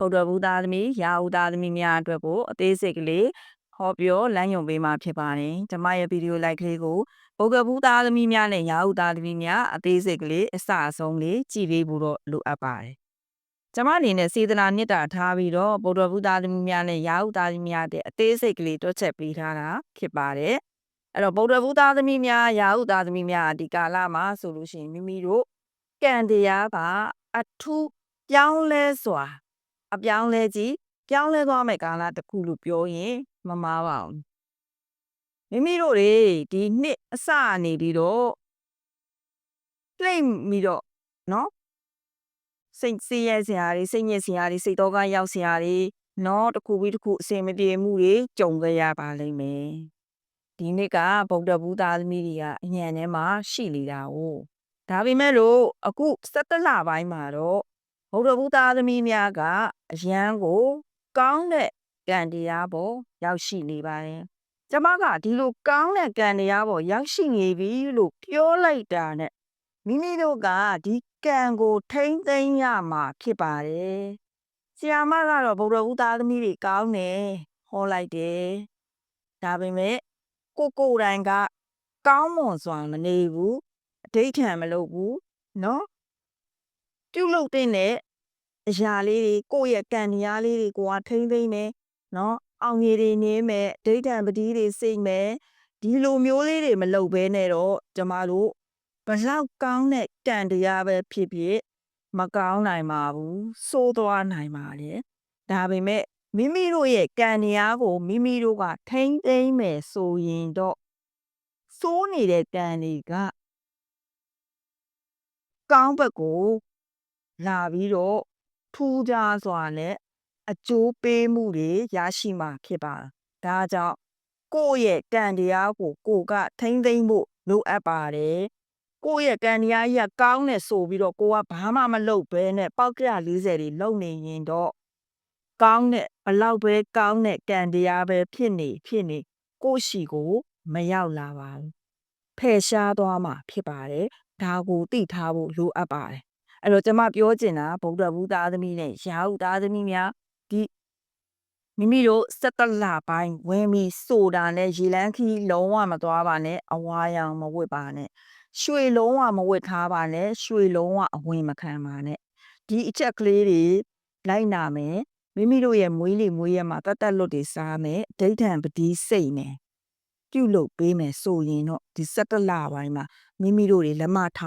ဗုဒ္ဓဘုသားသမီးရာဟုသားသမီးများအတွက်ကိုအသေးစိတ်ကလေးဟောပြောလမ်းညွှန်ပေးမှာဖြစ်ပါတယ်။ကျွန်မရဲ့ဗီဒီယိုလိုက်ကလေးကိုဗုဒ္ဓဘုသားသမီးများနဲ့ရာဟုသားသမီးများအသေးစိတ်ကလေးအစအဆုံးလေးကြည့်ပေးဖို့တော့လိုအပ်ပါတယ်။ကျွန်မအနေနဲ့စေတနာမေတ္တာထားပြီးတော့ဗုဒ္ဓဘုသားသမီးများနဲ့ရာဟုသားသမီးများတဲ့အသေးစိတ်ကလေးတွက်ချက်ပေးထားတာဖြစ်ပါတယ်။အဲ့တော့ဗုဒ္ဓဘုသားသမီးများရာဟုသားသမီးများဒီကာလမှာဆိုလို့ရှိရင်မိမိတို့ကံတရားကအထူးပြောင်းလဲစွာ အပြောင်းလဲကြီးပြောင်းလဲသွားမယ့်ကာလတစ်ခုလို့ပြောရင်မမှားပါဘူးမိမိတို့တွေဒီနှစ်အစနေပြီးတော့လိမ့်ပြီးတော့နော်စိတ်စီးရဲစရာတွေစိတ်ညစ်စရာတွေစိတ်တော့ကရောက်စရာတွေနော်တစ်ခုပြီးတစ်ခုအစင်မပြေမှုတွေကြုံကြရပါလိမ့်မယ်ဒီနှစ်ကဗုဒ္ဓဘူးသားသမီးတွေကအညံထဲမှာရှိနေတာ哦ဒါပေမဲ့လို့အခု17လပိုင်းမှာတော့ ဗုဒ္ဓဘုသားသမီးများကအရန်ကို ကောင်းတဲ့ကံတရားပေါ်ရောက်ရှိနေပါတယ်။ကျမကဒီလိုကောင်းတဲ့ကံတရားပေါ်ရောက်ရှိနေပြီလို့ပြောလိုက်တာနဲ့မိမိတို့ကဒီကံကိုထိမ့်သိမ်းရမှာဖြစ်ပါတယ်။ဆီယာမကတော့ဗုဒ္ဓဘုသားသမီးတွေကောင်းတယ်ဟောလိုက်တယ်။ဒါပေမဲ့ကိုကိုယ်တိုင်က ကောင်းမွန်စွာမနေဘူးအဋိဋ္ဌံမလုပ်ဘူးနော် ပြုလုပ်တဲ့အရာလေးတွေကိုယ့်ရဲ့ကံတရားလေးတွေကိုကထိမ့်သိမ့်မယ်နော်အောင်ရည်တွေနေမယ်ဒိဋ္ဌံပတိတွေစိတ်မယ်ဒီလိုမျိုးလေးတွေမလုပ်ဘဲနဲ့တော့ကျမတို့ဘလောက်ကောင်းတဲ့ကံတရားပဲဖြစ်ဖြစ်မကောင်းနိုင်ပါဘူးစိုးသွားနိုင်ပါတယ်ဒါပေမဲ့မိမိတို့ရဲ့ကံတရားကိုမိမိတို့ကထိမ့်သိမ့်မယ်ဆိုရင်တော့စိုးနေတဲ့ကံတွေကကောင်းဘက်ကို လာပြီးတော့ထူးခြားစွာနဲ့အကျိုးပေးမှုတွေရရှိမှာဖြစ်ပါဒါကြောင့်ကိုယ့်ရဲ့ကံတရားကိုကိုကထိမ့်သိမ့်ဖို့လိုအပ်ပါတယ်ကိုယ့်ရဲ့ကံတရားကြီးကကောင်းတယ်ဆိုပြီးတော့ကိုကဘာမှမလုပ်ဘဲနဲ့ပောက်ကရ40တွေလုံနေရင်တော့ကောင်းတဲ့ဘလောက်ပဲကောင်းတဲ့ကံတရားပဲဖြစ်နေဖြစ်နေကိုယ့်ရှိကိုမရောက်လာပါဘူးဖယ်ရှားသွားမှာဖြစ်ပါတယ်ဒါကိုသိထားဖို့လိုအပ်ပါတယ် အဲ့တော့ကျွန်မပြောချင်တာဗုဒ္ဓဘုသားသမီးနဲ့ရာဟုသားသမီးများဒီမိမိတို့စက်တလပိုင်းဝင်ပြီးဆိုတာနဲ့ရေလန်းခီးလုံးဝမသွားပါနဲ့အဝါရောင်မဝတ်ပါနဲ့ရွှေလုံးဝမဝတ်ထားပါနဲ့ရွှေလုံးဝအဝင်မခံပါနဲ့ဒီအချက်ကလေးတွေလိုက်နာမယ်မိမိတို့ရဲ့မွေးလေမွေးရမှာတတ်တက်လွတ်တွေစားမယ်ဒိဋ္ဌံပတိစိတ်နဲ့ပြုတ်လုပ်ပေးမယ်ဆိုရင်တော့ဒီ17လပိုင်းမှာမိမိတို့တွေလက်မထောင်